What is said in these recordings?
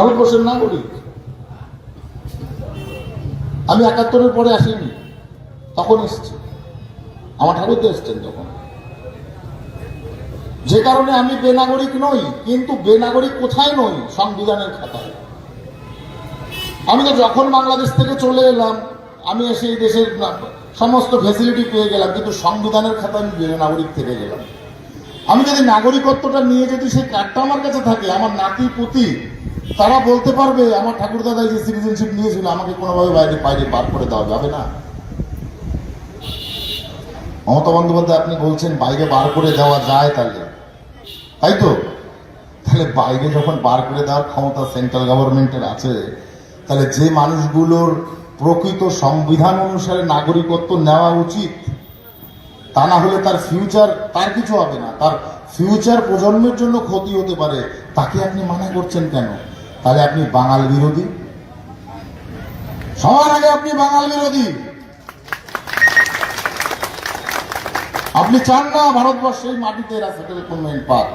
ভারতবর্ষের নাগরিক আমি একাত্তরের পরে আসিনি। তখন এসছি। আমার ঠাকুর এসছেন তখন। যে কারণে আমি বেনাগরিক নই, কিন্তু বেনাগরিক কোথায় নই? সংবিধানের খাতায়। আমি তো যখন বাংলাদেশ থেকে চলে এলাম, আমি এসে এই দেশের সমস্ত ফেসিলিটি পেয়ে গেলাম, কিন্তু সংবিধানের খাতায় আমি বেনাগরিক থেকে গেলাম। আমি যদি নাগরিকত্বটা নিয়ে যদি সেই কার্ডটা আমার কাছে থাকে, আমার নাতি পুতি তারা বলতে পারবে, আমার ঠাকুর দাদা যে সিটিজেনশিপ নিয়েছিল, আমাকে কোনোভাবে বাইরে বাইরে বার করে দেওয়া যাবে না। মমতা বন্দ্যোপাধ্যায়, আপনি বলছেন বাইরে বার করে দেওয়া যায় তাহলে। তাই তো? তাহলে বাইরে যখন বার করে দেওয়ার ক্ষমতা সেন্ট্রাল গভর্নমেন্টের আছে, তাহলে যে মানুষগুলোর প্রকৃত সংবিধান অনুসারে নাগরিকত্ব নেওয়া উচিত, তা না হলে তার ফিউচার তার কিছু হবে না। তার ফিউচার প্রজন্মের জন্য ক্ষতি হতে পারে, তাকে আপনি মানা করছেন কেন? তাহলে আপনি বাঙাল বিরোধী? সবার আগে আপনি বাঙাল বিরোধী। আপনি চান না ভারতবর্ষের মাটিতে এরা সেটেলমেন্ট পাক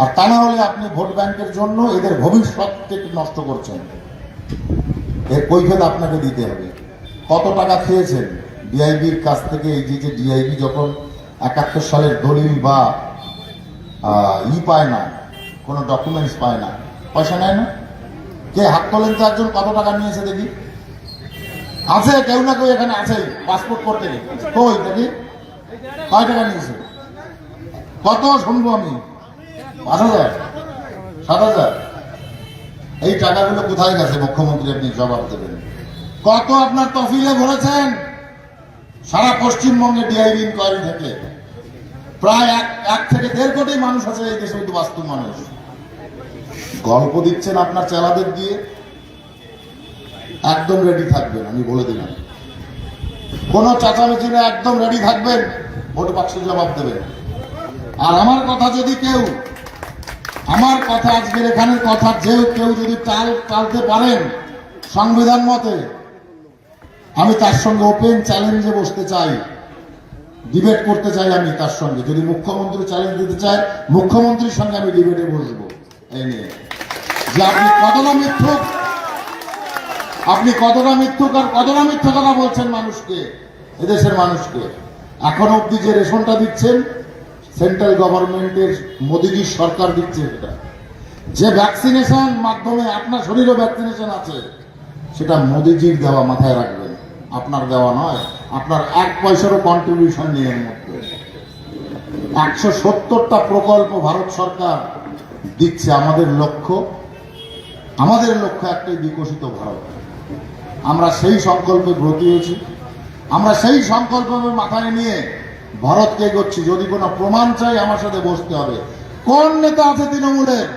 আর তা না হলে আপনি ভোট ব্যাংকের জন্য এদের ভবিষ্যৎকে নষ্ট করছেন। এর কৈফেত আপনাকে দিতে হবে। কত টাকা খেয়েছেন? ডিআইবির কাছ থেকে এই যে ডিআইবি যখন একাত্তর সালের দলিল বা ই পায় না, কোনো ডকুমেন্টস পায় না। পয়সা নেয় না। কে হাত তোলেন একজন? কত টাকা নিয়েছে দেখি? আছে, কেউ না কেউ এখানে আছে পাসপোর্ট করতে। কই দেখি? কয় টাকা নিয়েছে? কত শুনব আমি? পাঁচ হাজার? সাত হাজার? এই টাকাগুলো কোথায় গেছে? মুখ্যমন্ত্রী আপনি জবাব দেবেন। কত আপনার তফিলে ভরেছেন সারা পশ্চিমবঙ্গে ডিআইবি ইনকোয়ারি থেকে প্রায় এক এক থেকে দেড় কোটি মানুষ আছে এই দেশে কিন্তু বাস্তব মানুষ। গল্প দিচ্ছেন আপনার চেলাদের দিয়ে, একদম রেডি থাকবেন, আমি বলে দিলাম। কোন চাচামেচি না একদম রেডি থাকবেন, ভোট বাক্সে জবাব দেবেন। আর আমার কথা যদি কেউ, আমার কথা আজকের এখানের কথা, যে কেউ যদি টাল, টালতে পারেন, সংবিধান মতে আমি তার সঙ্গে ওপেন চ্যালেঞ্জে বসতে চাই। ডিবেট করতে চাই আমি তার সঙ্গে। যদি মুখ্যমন্ত্রী চ্যালেঞ্জ দিতে চায়, মুখ্যমন্ত্রীর সঙ্গে আমি ডিবেটে বসবো। এই নিয়ে। যে আপনি কতটা মিথ্যুক, আপনি কতটা মিথ্যুক আর কতটা মিথ্যা কথা বলছেন মানুষকে, এদেশের মানুষকে। এখন অব্দি যে রেশনটা দিচ্ছেন সেন্ট্রাল গভর্নমেন্টের মোদীজির সরকার দিচ্ছে সেটা যে ভ্যাকসিনেশন মাধ্যমে আপনার শরীরে ভ্যাকসিনেশন আছে, সেটা মোদীজির দেওয়া মাথায় রাখবেন। আপনার দেওয়া নয়, আপনার এক পয়সারও কন্ট্রিবিউশন নেই এর মধ্যে। একশো সত্তরটা প্রকল্প ভারত সরকার দিচ্ছে আমাদের লক্ষ্য। আমাদের লক্ষ্য একটাই বিকশিত ভারত। আমরা সেই সংকল্পে ব্রতী হয়েছি। আমরা সেই সংকল্প মাথায় নিয়ে ভারতকে এগোচ্ছি। যদি কোনো প্রমাণ চাই আমার সাথে বসতে হবে। কোন নেতা আছে তৃণমূলের?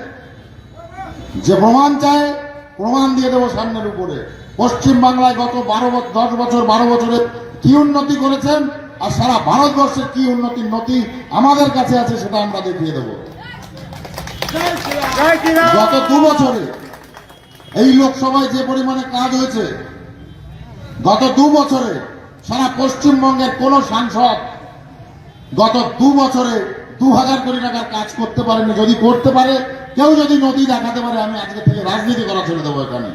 যে প্রমাণ চায়, প্রমাণ দিয়ে দেবো সামনের উপরে। পশ্চিম বাংলায় গত বারো দশ বছর বারো বছরে কি উন্নতি করেছেন? আর সারা ভারতবর্ষের কি উন্নতির নতি আমাদের কাছে আছে সেটা আমরা দেখিয়ে দেবো। গত দু বছরে এই লোকসভায় যে পরিমাণে কাজ হয়েছে, গত দু বছরে সারা পশ্চিমবঙ্গের কোন সাংসদ গত দু বছরে দু হাজার কোটি টাকার কাজ করতে পারেনি, যদি করতে পারে, কেউ যদি নদী দেখাতে পারে, আমি আজকে থেকে রাজনীতি করা ছেড়ে দেবো এখানে।